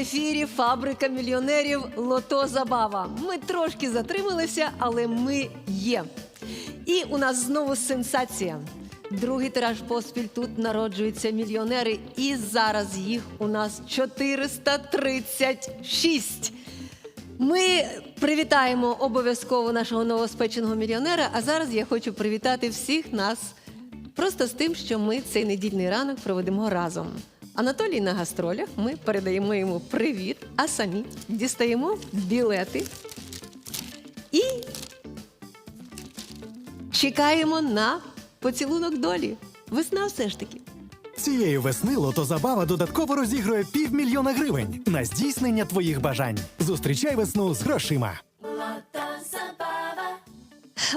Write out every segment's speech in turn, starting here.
Ефірі Фабрика мільйонерів Лото Забава. Ми трошки затрималися, але ми є. І у нас знову сенсація. Другий тираж поспіль тут народжуються мільйонери, і зараз їх у нас 436. Ми привітаємо обов'язково нашого новоспеченого мільйонера. А зараз я хочу привітати всіх нас просто з тим, що ми цей недільний ранок проведемо разом. Анатолій на гастролях. Ми передаємо йому привіт, а самі дістаємо білети і чекаємо на поцілунок долі. Весна все ж таки. Цієї весни лотозабава додатково розігрує півмільйона гривень на здійснення твоїх бажань. Зустрічай весну з грошима.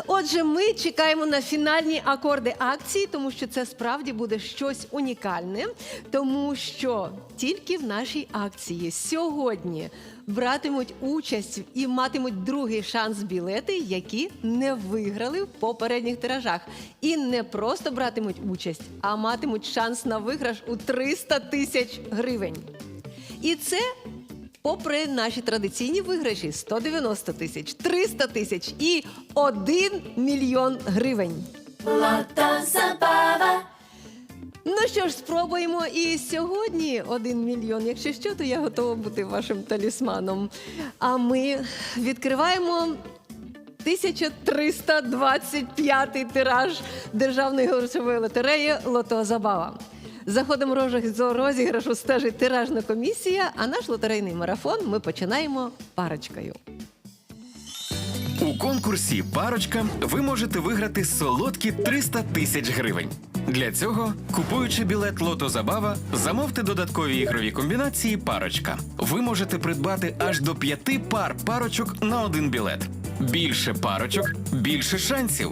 Отже, ми чекаємо на фінальні акорди акції, тому що це справді буде щось унікальне, тому що тільки в нашій акції сьогодні братимуть участь і матимуть другий шанс білети, які не виграли в попередніх тиражах. І не просто братимуть участь, а матимуть шанс на виграш у 300 тисяч гривень. І це попри наші традиційні виграші 190 тисяч, 300 тисяч і 1 мільйон гривень. забава. Ну що ж, спробуємо і сьогодні 1 мільйон. Якщо що, то я готова бути вашим талісманом. А ми відкриваємо 1325 тираж державної грошової лотереї Лото Забава. За ходом розіграшу- стежить тиражна комісія, а наш лотерейний марафон ми починаємо парочкою. У конкурсі Парочка ви можете виграти солодкі 300 тисяч гривень. Для цього, купуючи білет Лото Забава, замовте додаткові ігрові комбінації Парочка. Ви можете придбати аж до п'яти пар парочок на один білет. Більше парочок, більше шансів.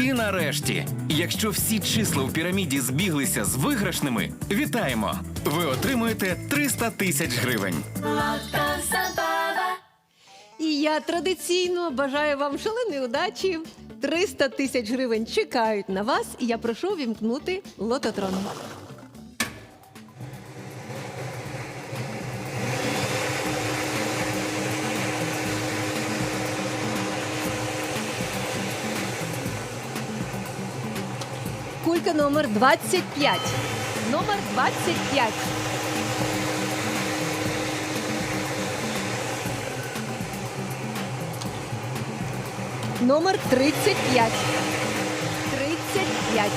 І нарешті, якщо всі числа у піраміді збіглися з виграшними, вітаємо! Ви отримуєте 300 тисяч гривень. І я традиційно бажаю вам шаленої удачі. 300 тисяч гривень чекають на вас, і я прошу вімкнути лототрон. Кулька номер 25. Номер 25. Номер 35. 35.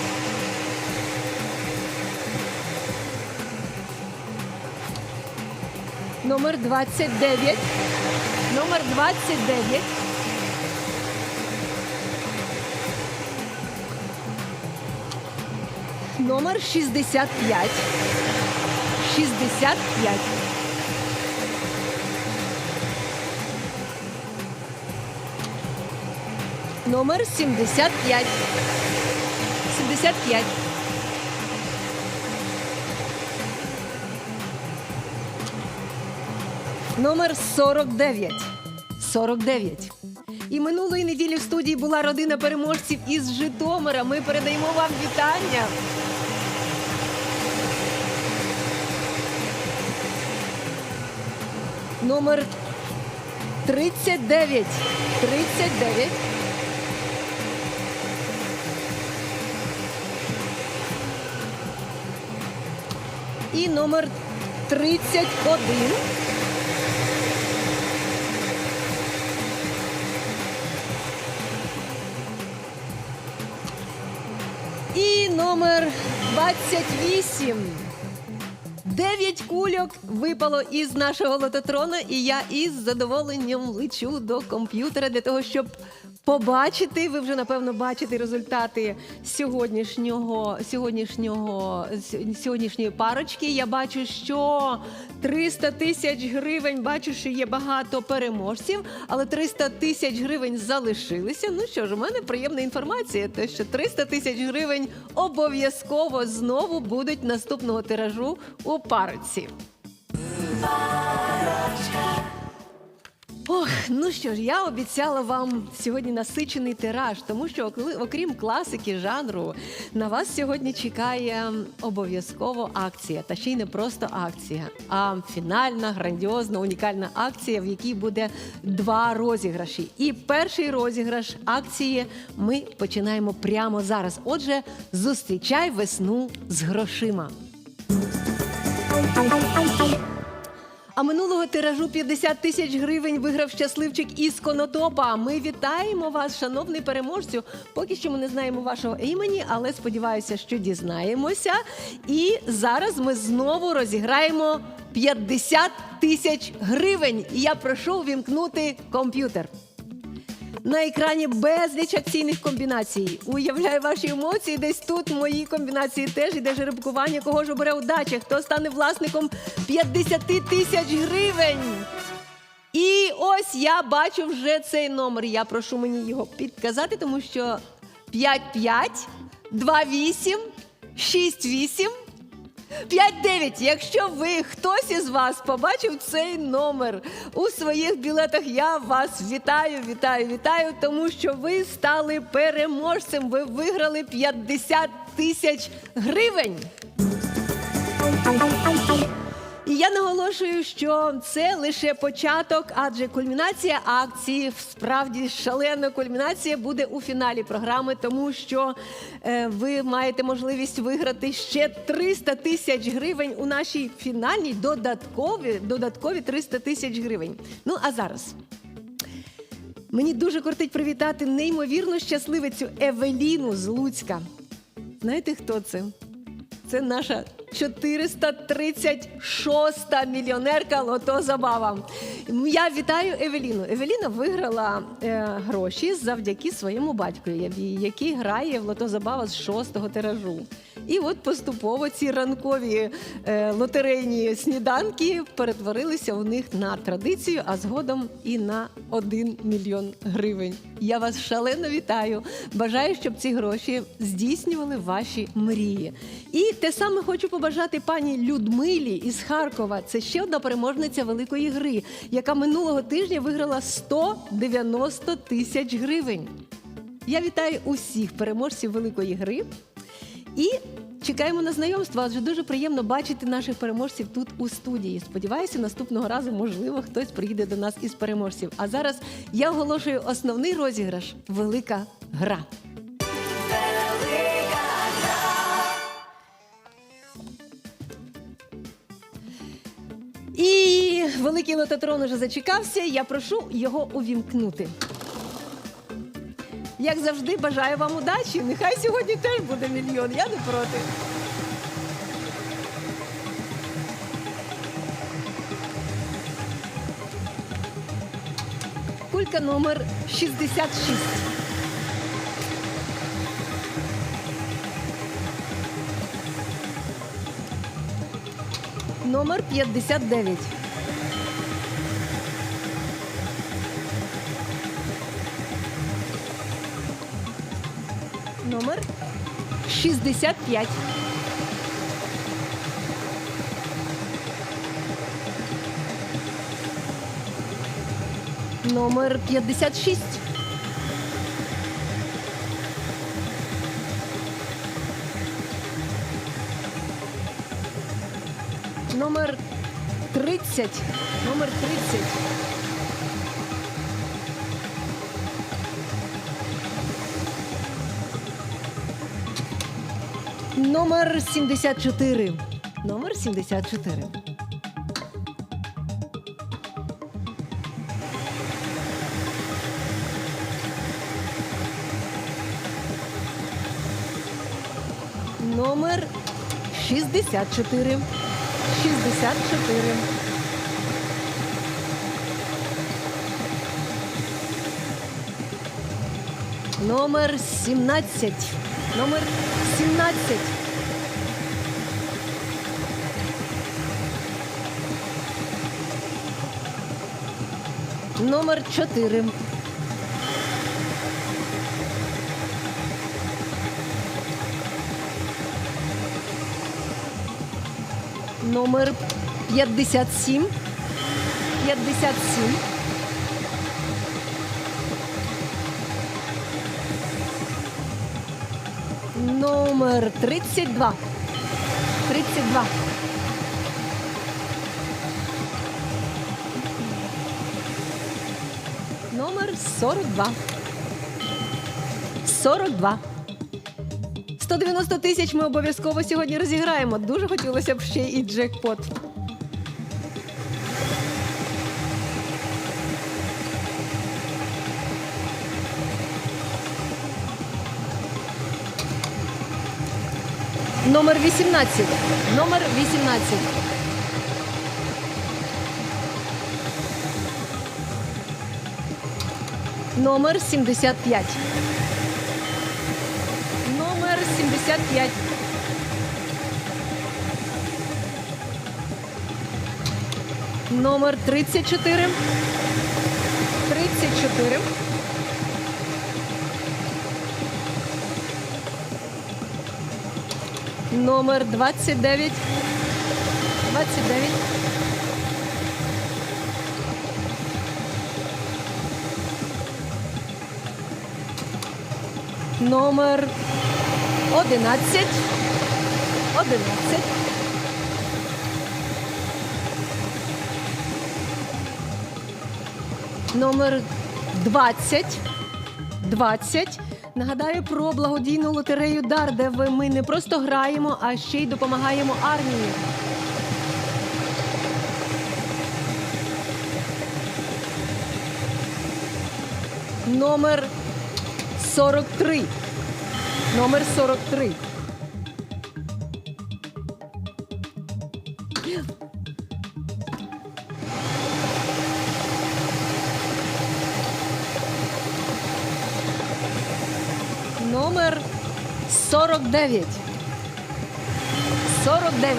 Номер 29. Номер 29. Номер 65. 65. Номер 75. 75. Номер 49. 49. І минулої неділі в студії була родина переможців із Житомира. Ми передаємо вам вітання. Номер 39. 39. І номер 31. І номер 28. Дев'ять кульок випало із нашого лототрона, і я із задоволенням лечу до комп'ютера для того, щоб побачити. Ви вже напевно бачите результати сьогоднішнього, сьогоднішнього сьогоднішньої парочки. Я бачу, що 300 тисяч гривень. Бачу, що є багато переможців, але 300 тисяч гривень залишилися. Ну що ж, у мене приємна інформація. Те, що 300 тисяч гривень обов'язково знову будуть наступного тиражу у парочці. Ох, ну що ж, я обіцяла вам сьогодні насичений тираж, тому що окрім класики жанру, на вас сьогодні чекає обов'язково акція. Та ще й не просто акція, а фінальна, грандіозна, унікальна акція, в якій буде два розіграші. І перший розіграш акції ми починаємо прямо зараз. Отже, зустрічай весну з грошима. А минулого тиражу 50 тисяч гривень виграв щасливчик із Конотопа. Ми вітаємо вас, шановний переможцю. Поки що ми не знаємо вашого імені, але сподіваюся, що дізнаємося. І зараз ми знову розіграємо 50 тисяч гривень. І я прошу увімкнути комп'ютер. На екрані безліч акційних комбінацій. Уявляю ваші емоції. Десь тут мої комбінації теж іде жеребкування. Кого ж обере удача? Хто стане власником 50 тисяч гривень? І ось я бачу вже цей номер. Я прошу мені його підказати, тому що 55, 28, 68, 5-9. Якщо ви хтось із вас побачив цей номер у своїх білетах, я вас вітаю, вітаю, вітаю, тому що ви стали переможцем. Ви виграли 50 тисяч гривень. І я наголошую, що це лише початок, адже кульмінація акції, справді шалена кульмінація буде у фіналі програми, тому що е, ви маєте можливість виграти ще 300 тисяч гривень у нашій фінальній додаткові, додаткові 300 тисяч гривень. Ну а зараз. Мені дуже кортить привітати неймовірно щасливицю Евеліну з Луцька. Знаєте, хто це? Це наша 436-та мільйонерка Лото Забава. Я вітаю Евеліну. Евеліна виграла е, гроші завдяки своєму батькові, який грає в Лото Забава з шостого тиражу. І от поступово ці ранкові е, лотерейні сніданки перетворилися у них на традицію, а згодом і на 1 мільйон гривень. Я вас шалено вітаю. Бажаю, щоб ці гроші здійснювали ваші мрії. І те саме хочу побажати пані Людмилі із Харкова. Це ще одна переможниця великої гри, яка минулого тижня виграла 190 тисяч гривень. Я вітаю усіх переможців великої гри. І чекаємо на знайомство. Адже дуже приємно бачити наших переможців тут у студії. Сподіваюся, наступного разу, можливо, хтось приїде до нас із переможців. А зараз я оголошую основний розіграш Велика гра. Великий лототрон уже зачекався. Я прошу його увімкнути. Як завжди, бажаю вам удачі. Нехай сьогодні теж буде мільйон. Я не проти. Кулька номер 66. Номер 59. Номер 65. Номер 56. Номер 30. Номер 30. Номер 74. Номер 74. Номер 64. 64. Номер 17. Номер 17. Номер 4. Номер 57. 57. Номер 32. 32. Номер 42. 42. 190 тисяч ми обов'язково сьогодні розіграємо. Дуже хотілося б ще і джекпот. Номер 18. Номер 18. Номер 75. Номер 75. Номер 34. 34. Номер 29. 29. Номер 11. 11. Номер 20. 20. Нагадаю про благодійну лотерею Дар, де ми не просто граємо, а ще й допомагаємо армії. Номер 43. Номер 43. 49. 49.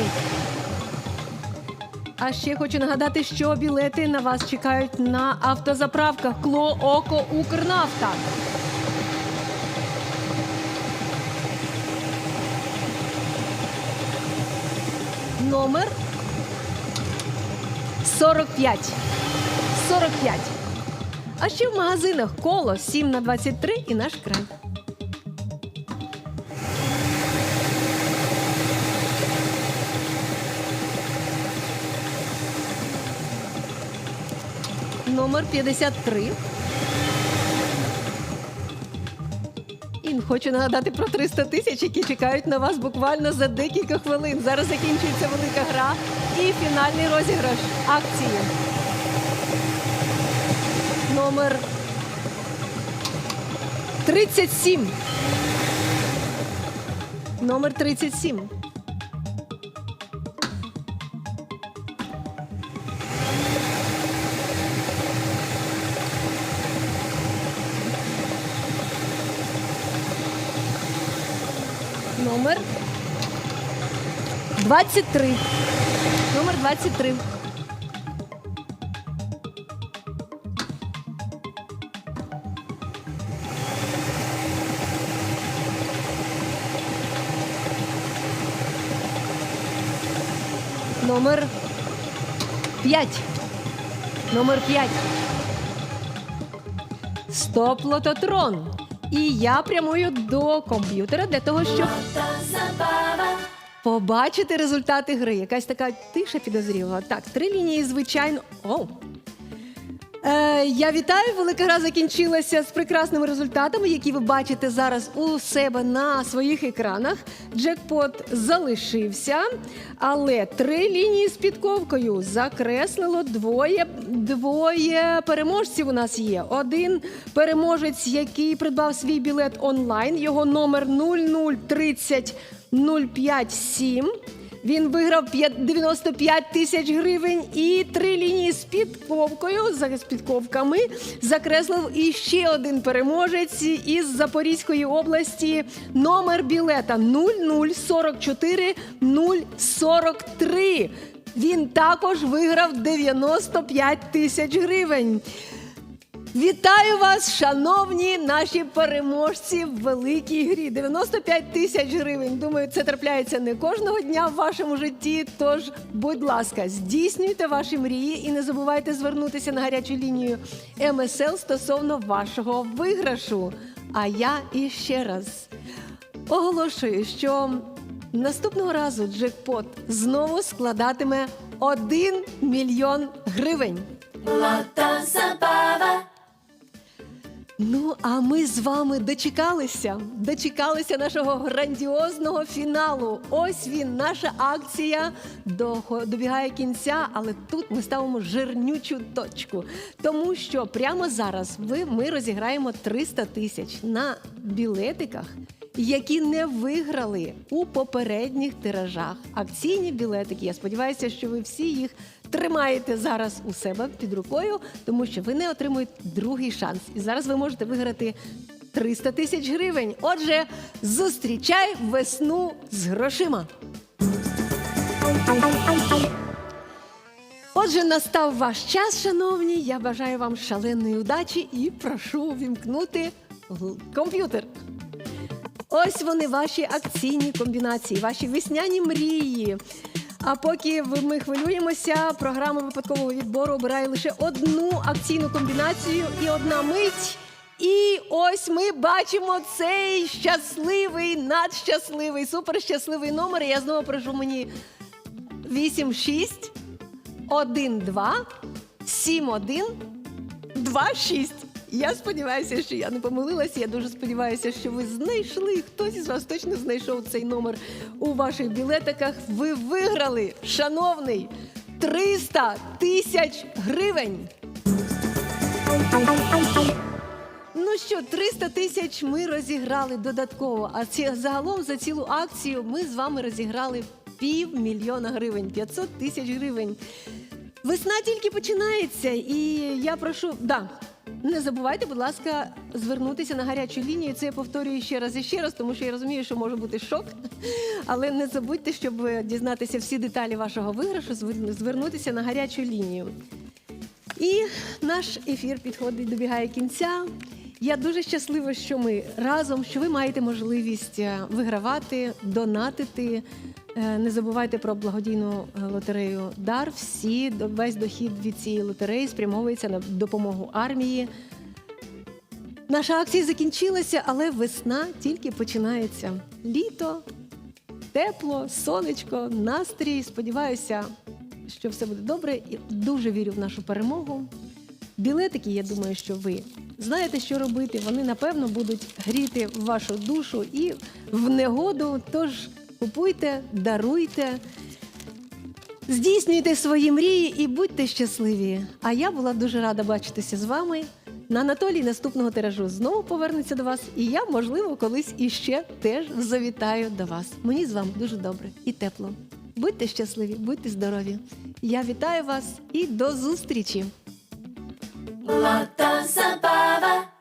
А ще хочу нагадати, що білети на вас чекають на автозаправках Кло Око Укрнафта. Номер 45. 45. А ще в магазинах коло 7 на 23 і наш край. Номер 53. І хочу нагадати про 300 тисяч, які чекають на вас буквально за декілька хвилин. Зараз закінчується велика гра і фінальний розіграш акції. Номер 37. Номер 37. 23. Номер 23. Номер 5. Номер 5. Стоп лототрон. І я прямую до комп'ютера для того, щоб побачити результати гри. Якась така тиша підозріла. Так, три лінії, звичайно. О! Е, я вітаю. Велика гра закінчилася з прекрасними результатами, які ви бачите зараз у себе на своїх екранах. Джекпот залишився, але три лінії з підковкою закреслило двоє, двоє переможців. У нас є один переможець, який придбав свій білет онлайн. Його номер 0030 057. Він виграв 95 тисяч гривень і три лінії з підковкою, за- підковками. Закреслив і ще один переможець із Запорізької області. Номер білета 0044 043. Він також виграв 95 тисяч гривень. Вітаю вас, шановні наші переможці в великій грі. 95 тисяч гривень. Думаю, це трапляється не кожного дня в вашому житті. Тож, будь ласка, здійснюйте ваші мрії і не забувайте звернутися на гарячу лінію МСЛ стосовно вашого виграшу. А я іще раз оголошую, що наступного разу джекпот знову складатиме 1 мільйон гривень. Ну, а ми з вами дочекалися. Дочекалися нашого грандіозного фіналу. Ось він, наша акція добігає кінця, але тут ми ставимо жирнючу точку. Тому що прямо зараз ви, ми розіграємо 300 тисяч на білетиках, які не виграли у попередніх тиражах. Акційні білетики. Я сподіваюся, що ви всі їх тримаєте зараз у себе під рукою, тому що ви не отримуєте другий шанс. І зараз ви можете виграти 300 тисяч гривень. Отже, зустрічай весну з грошима. Отже, настав ваш час, шановні. Я бажаю вам шаленої удачі і прошу увімкнути комп'ютер. Ось вони, ваші акційні комбінації, ваші весняні мрії. А поки ми хвилюємося, програма випадкового відбору обирає лише одну акційну комбінацію і одна мить. І ось ми бачимо цей щасливий, надщасливий, суперщасливий номер. Я знову прошу мені 86 12 71 26. Я сподіваюся, що я не помилилася. Я дуже сподіваюся, що ви знайшли. Хтось із вас точно знайшов цей номер у ваших білетиках. Ви виграли, шановний, 300 тисяч гривень. Ну що, 300 тисяч ми розіграли додатково. А ці, загалом за цілу акцію ми з вами розіграли півмільйона гривень, 500 тисяч гривень. Весна тільки починається, і я прошу, да, не забувайте, будь ласка, звернутися на гарячу лінію. Це я повторюю ще раз і ще раз, тому що я розумію, що може бути шок. Але не забудьте, щоб дізнатися всі деталі вашого виграшу, звернутися на гарячу лінію. І наш ефір підходить, добігає кінця. Я дуже щаслива, що ми разом, що ви маєте можливість е, вигравати, донатити. Е, Не забувайте про благодійну е, лотерею Дар. Всі весь дохід від цієї лотереї спрямовується на допомогу армії. Наша акція закінчилася, але весна тільки починається. Літо, тепло, сонечко, настрій. Сподіваюся, що все буде добре. І дуже вірю в нашу перемогу. Білетики, я думаю, що ви знаєте, що робити. Вони напевно будуть гріти вашу душу і в негоду. Тож купуйте, даруйте. Здійснюйте свої мрії і будьте щасливі. А я була дуже рада бачитися з вами. На Анатолій наступного тиражу знову повернеться до вас, і я, можливо, колись іще теж завітаю до вас. Мені з вами дуже добре і тепло. Будьте щасливі, будьте здорові. Я вітаю вас і до зустрічі! Lata Zabava.